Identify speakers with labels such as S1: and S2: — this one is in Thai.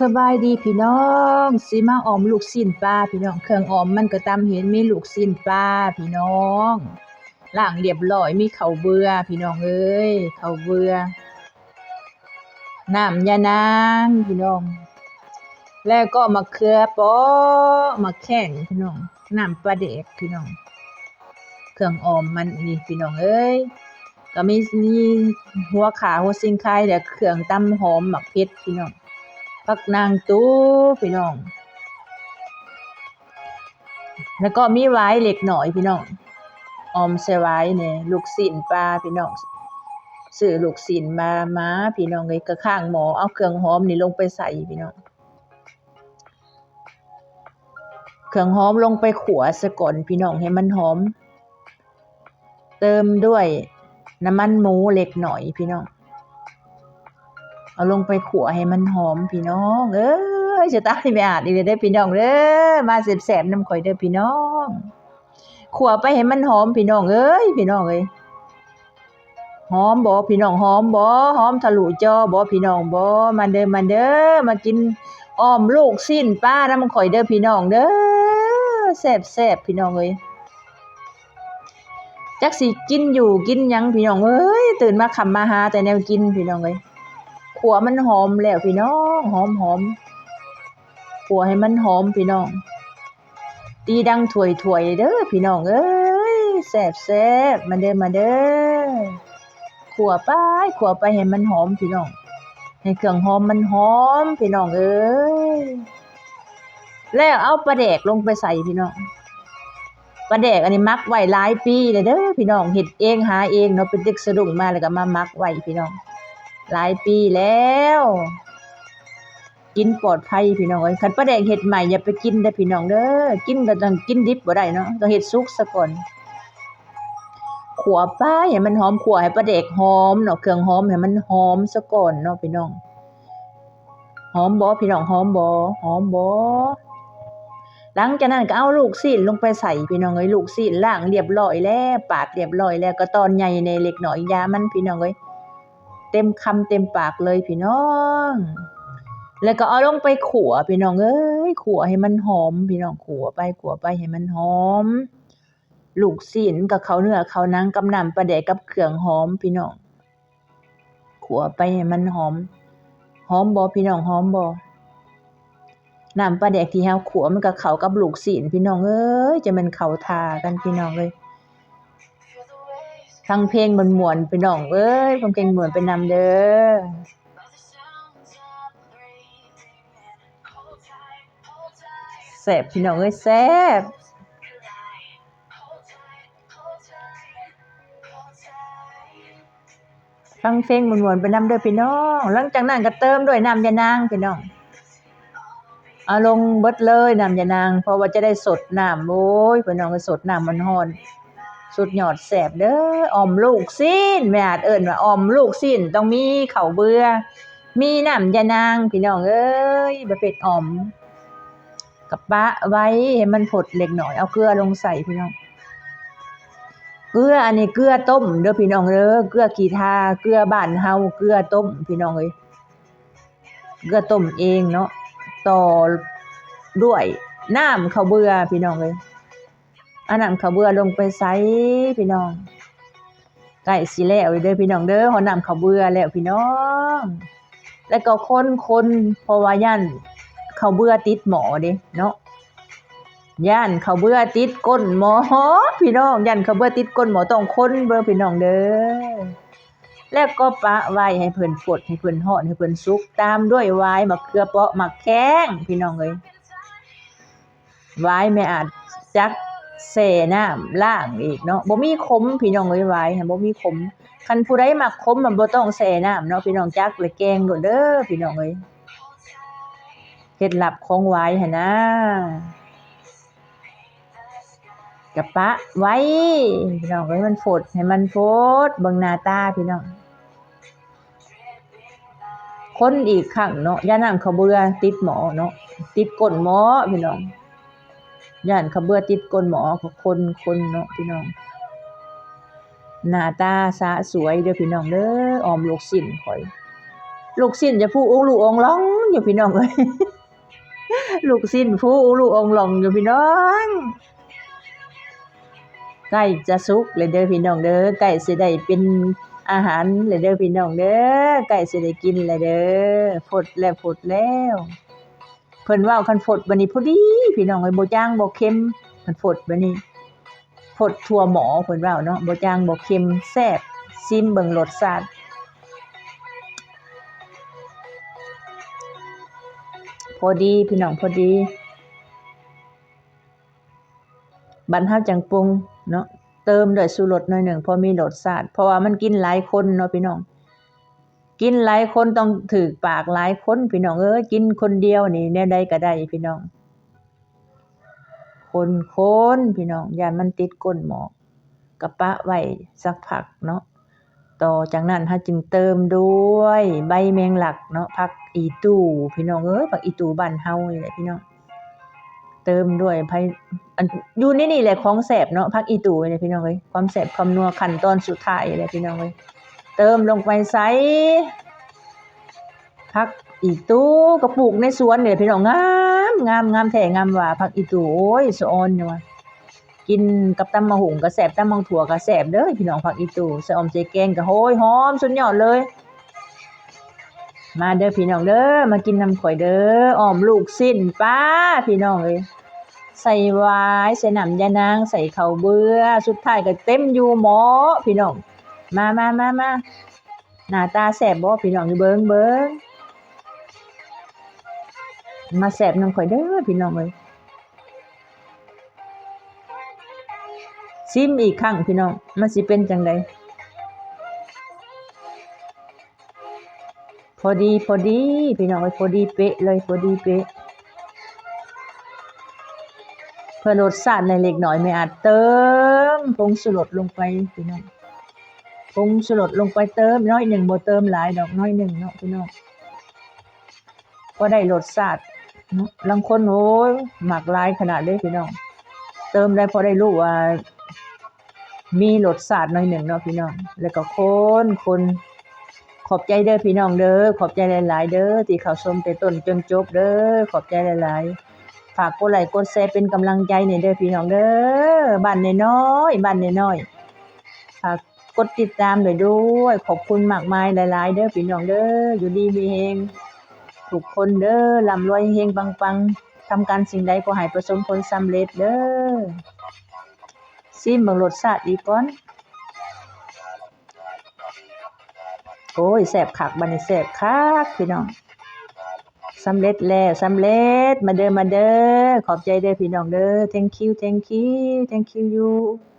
S1: สบายดีพี่น้องสิมาออมลูกชิ้นปลาพี่น้องเครื่องออมมันก็ตามเห็นมีลูกชิ้นปลาพี่น้องล้างเรียบร้อยมีเข้าเบื่อพี่น้องเอ้ยเข้าเบื่อน้ำยานางพี่น้อง แล้วก็มะเขือปาะมะแข้งพี่น้องน้ำปลาแดกพี่น้อง เครื่องออมมันนี่พี่น้องเอ้ยก็มีมีหัวขาหัวซิงไข่และเครื่องตำหอมหมักเผ็ดพี่น้อง ผักนางตู้พี่น้อง แล้วก็มีไว้เล็กหน่อยพี่น้องออมใส่ไว้เนี่ยลูกศิลปลาพี่น้องซื้อลูกศิลมามาพี่น้องเลยก็ข้างหมอเอาเครื่องหอมนี่ลงไปใส่พี่น้องเครื่องหอมลงไปขัวซะก่อนพี่น้องให้มันหอม เติมด้วยน้ำมันหมูเล็กหน่อยพี่น้อง เอาลงไปขัวให้มันหอมพี่น้อง เอ้ยจะตายไม่อาจอีกเด้พี่น้องเด้อมาแซ่บน้ำข่อยเด้อพี่น้องขัวไปให้มันหอมพี่น้องเอ้ยพี่น้องเอ้ยหอมบ่พี่น้องหอมบ่หอมทะลุจอบ่พี่น้องบ่มาเด้อมาเด้อมากินอ้อมลูกสิ้นป้าน้ำข่อยเด้อพี่น้องเด้อแซ่บๆพี่น้องเอ้ยจักสิกินอยู่กินยังพี่น้องเอ้ยตื่นมาคำมาหาแต่แนวกินพี่น้องเอ้ย ขัวมันหอมแล้วพี่น้องหอมหอมขัวให้มันหอมพี่น้อง ตีดังถวยถวยเด้อพี่น้องเอ้ยแซ่บแซ่บมาเด้อมาเด้อขัวไปขัวไปให้มันหอมพี่น้อง ให้เครื่องหอมมันหอมพี่น้องเอ้ยแล้วเอาปลาแดกลงไปใส่พี่น้องปลาแดกอันนี้มักไว้หลายปีเลยเด้อพี่น้องเฮ็ดเองหาเองเนาะเป็นเด็กสะดุ้งมาแล้วก็มามักไว้พี่น้อง หลายปีแล้ว กินปลอดภัยพี่น้องเอ้ยคันปลาแดงเฮ็ดใหม่อย่าไปกินเด้พี่น้องเด้อกินก็ต้องกินดิบบ่ได้เนาะต้องเฮ็ดสุกซะก่อนขัวปลาให้มันหอมขัวให้ปลาแดกหอมเนาะเครื่องหอมให้มันหอมซะก่อนเนาะพี่น้องหอมบ่พี่น้องหอมบ่หอมบ่หลังจากนั้นก็เอาลูกซีนลงไปใส่พี่น้องเอ้ยลูกซีนล้างเรียบร้อยแล้วปาดเรียบร้อยแล้วก็ตอนใหญ่ในเล็กหน้อยยามันพี่น้องเอ้ย เต็มคำเต็มปากเลยพี่น้อง แล้วก็เอาลงไปขัวพี่น้องเอ้ยขัวให้มันหอม พี่น้องขัวไปขัวไปให้มันหอม ลูกศิลกับเขาเนื้อเขานังกับน้ำปลาแดกกับเครื่องหอมพี่น้องขัวไปให้มันหอม หอมบ่พี่น้องหอมบ่น้ำปลาแดกที่เฮาขัวมันก็เขากับลูกศิลพี่น้องเอ้ยจะมันเขาทากันพี่น้องเอ้ย ฟังเพลงมวนๆพี่น้องเอ้ยฟังเพลงมวนไปนำเด้อแซ่บพี่น้องเอ้ยแซ่บฟังเพลงมวนๆไปนำเด้อพี่น้อง หลังจากนั้นก็เติมด้วยน้ำยานางพี่น้องเอาลงเบิดเลยน้ำยานาง เพราะว่าจะได้สดน้ำโอ้ยพี่น้องก็สดน้ำมันร้อน สุดยอดแสบเด้ออมลูกซีนแม่อาจเอิ้นว่าอมลูกซีนต้องมีเข้าเบื่อ มีน้ำยานางพี่น้องเอ้ยบ่เป็ดออมกับปะไว้ให้มันผดเล็กหน่อยเอาเกลือลงใส่พี่น้องเกลืออันนี้เกลือต้มเด้อพี่น้องเด้อเกลือกีทาเกลือบ้านเฮาเกลือต้มพี่น้องเอ้ยเกลือต้มเองเนาะต่อด้วยน้ำข้าวเบื่อพี่น้องเอ้ย อันนั้นข้าวเบื่อลงไปใส่พี่น้องใกล้สิแล้วเด้อพี่น้องเด้อหอน้ำข้าวเบื่อแล้วพี่น้อง แล้วก็คนๆเพราะว่าย่านข้าวเบื่อติดหมอเด้เนาะย่านข้าวเบื่อติดก้นหมอพี่น้องย่านข้าวเบื่อติดก้นหมอต้องคนเบิ่งพี่น้องเด้อแล้วก็ปะไว้ให้เพิ่นฝดให้เพิ่นฮอดให้เพิ่นสุกตามด้วยไวายมะเขือเปาะมะแข้งพี่น้องเอ้ยไวายแม่อาจจัก แส่น้ำล้างอีกเนาะบ่มีขมพี่น้องเอ้ยหวายหั่นบ่มีขมคันผู้ใดมักขมมันบ่ต้องแส่น้ำเนาะพี่น้องจักเลยแกงโดดเด้อพี่น้องเอ้ยเคล็ดลับของหวายหั่นนะกะปะไว้พี่น้องเอ้ยมันฝดให้มันฝดเบิ่งหน้าตาพี่น้องคนอีกครั้งเนาะย่าน้ำข้าเบื่อติดหมอเนาะติดก้นหมอพี่น้อง ย่านขาเบื่อติดก้นหมอคนคนเนาะพี่น้องหน้าตาสะสวยเด้อพี่น้องเด้อออมลูกชิ้นข่อย ลูกสิ้นจะพูอุลูกองหลองอยู่พี่น้องเอ้ยลูกสิ้นพูอุลูกองหลองอยู่พี่น้องใกล้จะสุกเลยเด้อพี่น้องเด้อใกล้สิได้เป็นอาหารเลยเด้อพี่น้องเด้อใกล้สิได้กินเลยเด้อฝดแล้วฝดแล้ว เพิ่นว้าคันฝดบัดนี้พอดี พี่น้องเอ้ยบ่จางบเค็มคันฝดบัดนี้ฝดทั่วหมอเพิ่นเว้าเนาะบ่จางบเค็มแซ่บซิมเบิ่งรสชาติพอดีพี่น้องพอดีบัดเฮาจังปรุงเนาะเติมด้วยชูรสหน่อยหนึ่งพอมีรสชาติเพราะว่ามันกินหลายคนเนาะพี่น้อง กินหลายคนต้องถือปากหลายคนพี่น้องเอ้ยกินคนเดียวนี่แนวใดก็ได้พี่น้อง คนคนพี่น้องอย่ามันติดก้นหมอกกระปะไว้สักพักเนาะต่อจากนั้นเฮาจึงเติมด้วยใบแมงลักเนาะผักอีตู่พี่น้องเอ้ยผักอีตู่บ้านเฮานี่แหละพี่น้องเติมด้วยไผอันอยู่ในนี่แหละของแซ่บเนาะผักอีตู่นี่พี่น้องเอ้ยความแซ่บความนัวขั้นตอนสุดท้ายเลยพี่น้องเอ้ยเติมลงไปใส่ผัก อีตู้กระปุกในสวนเนี่ยพี่น้องงามงามงามแท้งามหว่าผักอีตู้โอ้ยสะออนเนี่ยว่ะกินกับตำมะหุงก็แซ่บตำมังถั่วก็แซ่บเด้อพี่น้องผักอีตู้ใส่อมใส่แกงก็โหยหอมสุดยอดเลย มาเด้อพี่น้องเด้อมากินน้ำข่อยเด้ออ้อมลูกสิ้นป้าพี่น้องเอ้ยใส่วายใส่หนำยานาง ใส่เข้าเบื่อสุดท้ายก็เต็มอยู่หมอพี่น้องมามามามาหน้าตาแสบบ่พี่น้องอยู่เบิ่งเบิ่ง มาแสบน้ำข่อยเด้อพี่น้องเอ้ยซิมอีกครั้งพี่น้องมันสิเป็นจังไดพอดีพอดีพี่น้องเอ้ยพอดีเป๊ะเลยพอดีเป๊ะเพื่อรสาติในเล็กหน้อยไม่อาจเติมผงชูรสลงไปพี่น้องปรุงชูรสลงไปเติมน้อยหนึ่งบ่เติมหลายดอกน้อยหนึ่งเนาะพี่น้องก็ได้รสชาติ ลางคนโอ้ยหมักลายขนาดเลยพี่น้อง เติมได้พอได้รู้ว่า มีรสชาติหน่อยหนึ่งเนาะพี่น้อง แล้วก็คนคนขอบใจเด้อพี่น้องเด้อ ขอบใจหลาย ๆ เด้อที่เขาชมแต่ต้นจนจบเด้อ ขอบใจหลาย ๆ ฝากกดไลค์กดแชร์เป็นกำลังใจในเด้อพี่น้องเด้อบ้านน้อยบ้านน้อยฝากกดติดตามหน่อยด้วย ขอบคุณมากมายหลาย ๆ เด้อพี่น้องเด้อ อยู่ดีมีเฮง ทุกคนเด้อร่ำรวยเฮงปังๆทำการสิ่งใดก็ให้ประสบผลสำเร็จเด้อซิมเบิ่งรสชาติอีกก่อนโอ้ยแซ่บคักบัดนี้แซ่บคักพี่น้องสำเร็จแล้วสำเร็จมาเด้อมาเด้อขอบใจเด้อพี่น้องเด้อ thank you thank you thank you you